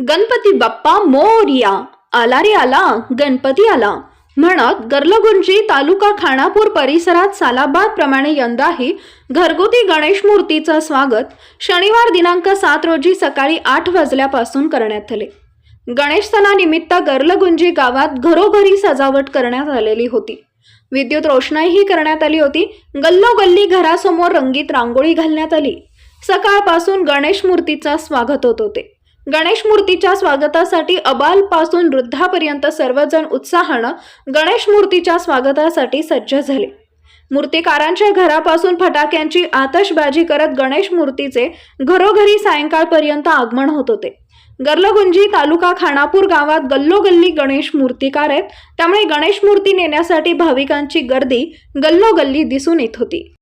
गणपती बाप्पा मोरया. आला रे आला गणपती आला. म्हणत गर्लगुंजी तालुका खानापूर परिसरात सालाबाद प्रमाणे यंदाही घरगुती गणेश मूर्तीचं स्वागत शनिवार दिनांक सात रोजी सकाळी आठ वाजल्यापासून करण्यात आले. गणेश सणानिमित्त गर्लगुंजी गावात घरोघरी सजावट करण्यात आलेली होती. विद्युत रोषणाईही करण्यात आली होती. गल्लोगल्ली घरासमोर रंगीत रांगोळी घालण्यात आली. सकाळपासून गणेश मूर्तीचा स्वागत होत होते. गणेश मूर्तीच्या स्वागतासाठी अबालपासून वृद्धापर्यंत सर्वजण उत्साहानं गणेश मूर्तीच्या स्वागतासाठी सज्ज झाले. मूर्तिकारांच्या घरापासून फटाक्यांची आतषबाजी करत गणेश मूर्तीचे घरोघरी सायंकाळपर्यंत आगमन होत होते. गर्लगुंजी तालुका खानापूर गावात गल्लोगल्ली गणेश मूर्तिकार आहेत. त्यामुळे गणेश मूर्ती नेण्यासाठी भाविकांची गर्दी गल्लोगल्ली दिसून येत होती.